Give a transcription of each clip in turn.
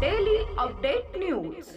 Daily update news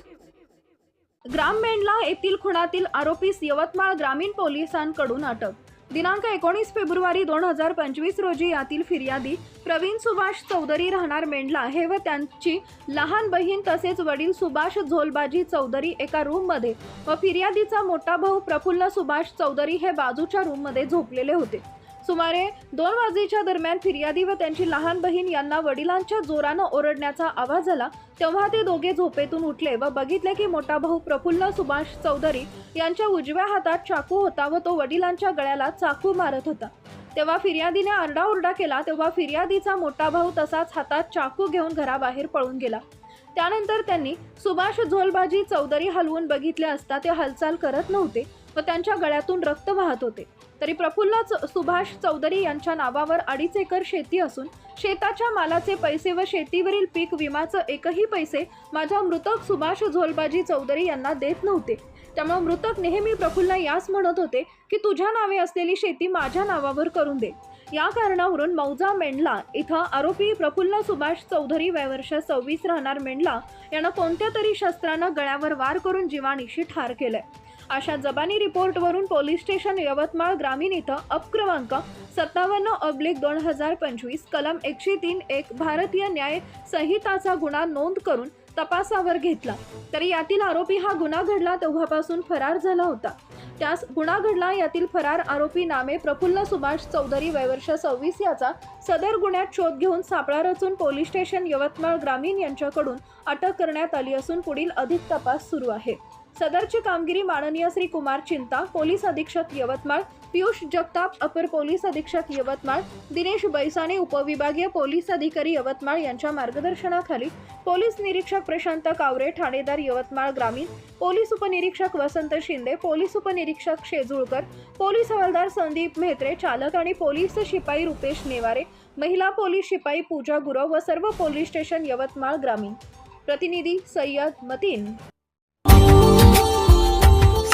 ग्राममेंडला येथील खुणातील आरोपीस यवतमाळ ग्रामीण पोलिसांकडून अटक. दिनांक एकोणीस फेब्रुवारी दोन हजार पंचवीस रोजी यातील फिर्यादी प्रवीण सुभाष चौधरी राहणार मेंढला हे व त्यांची लहान बहीण तसेच वडील सुभाष झोलबाजी चौधरी एका रूममध्ये व फिर्यादीचा मोठा भाऊ प्रफुल्ल सुभाष चौधरी हे बाजूच्या रूममध्ये झोपलेले होते. सुमारे दोन वाजेच्या दरम्यान फिर्यादी व त्यांची लहान बहीण यांना वडिलांच्या जोरानं ओरडण्याचा आवाज आला. तेव्हा ते दोघे झोपेतून उठले व बघितले की मोठा भाऊ प्रफुल्ल सुभाष चौधरी यांच्या उजव्या हातात चाकू होता व तो वडिलांच्या गळ्याला चाकू मारत होता. तेव्हा फिर्यादीने आरडाओरडा केला तेव्हा फिर्यादीचा मोठा भाऊ तसाच हातात चाकू घेऊन घराबाहेर पळून गेला. त्यानंतर त्यांनी सुभाष झोलबाजी चौधरी हलवून बघितले असता ते हालचाल करत नव्हते व त्यांच्या गळ्यातून रक्त वाहत होते. तरी प्रफुल्ल सुभाष चौधरी यांच्या नावावर अडीच एकर शेती असून शेताच्या मालाचे पैसे व शेतीवरील पीक विमाचं एकही पैसे माझ्या मृतक सुभाष झोलबाजी चौधरी यांना देत नव्हते. त्यामुळे मृतक नेहमी प्रफुल्ल यास म्हणत होते की तुझ्या नावे असलेली शेती माझ्या नावावर करून दे. या कारणावरून मौजा मेंढला इथं आरोपी प्रफुल्ल सुभाष चौधरी वयवर्ष सव्वीस राहणार मेंढला यानं कोणत्या तरी शस्त्रानं गळ्यावर वार करून जीवाणीशी ठार केलंय. अशा जबानी रिपोर्टवरून पोलीस स्टेशन यवतमाळ ग्रामीण इथं अपक्रमांक सत्तावन्न अब्लिक दोन हजार पंचवीस कलम एकशे तीन एक भारतीय न्याय संहिताचा गुन्हा नोंद करून तपासावर घेतला. तरी यातील आरोपी हा गुन्हा घडला तेव्हापासून फरार झाला होता. त्यास गुन्हा घडला यातील फरार आरोपी नामे प्रफुल्ल सुभाष चौधरी वयवर्ष सव्वीस याचा सदर गुन्ह्यात शोध घेऊन सापळा रचून पोलीस स्टेशन यवतमाळ ग्रामीण यांच्याकडून अटक करण्यात आली असून पुढील अधिक तपास सुरू आहे. सदरची कामगिरी माननीय श्री कुमार चिंता पोलीस अधीक्षक यवतमाळ पियुष जगताप अपर पोलीस अधीक्षक यवतमाळ दिनेश बैसाने उपविभागीय पोलीस अधिकारी यवतमाळ यांच्या मार्गदर्शनाखाली पोलीस निरीक्षक प्रशांत कावरे ठाणेदार यवतमाळ ग्रामीण पोलीस उपनिरीक्षक वसंत शिंदे पोलीस उपनिरीक्षक शेजुळकर पोलीस हवालदार संदीप म्हेत्रे चालक आणि पोलीस शिपाई रुपेश नेवारे महिला पोलीस शिपाई पूजा गुरव व सर्व पोलीस स्टेशन यवतमाळ ग्रामीण. प्रतिनिधी सय्यद मतीन.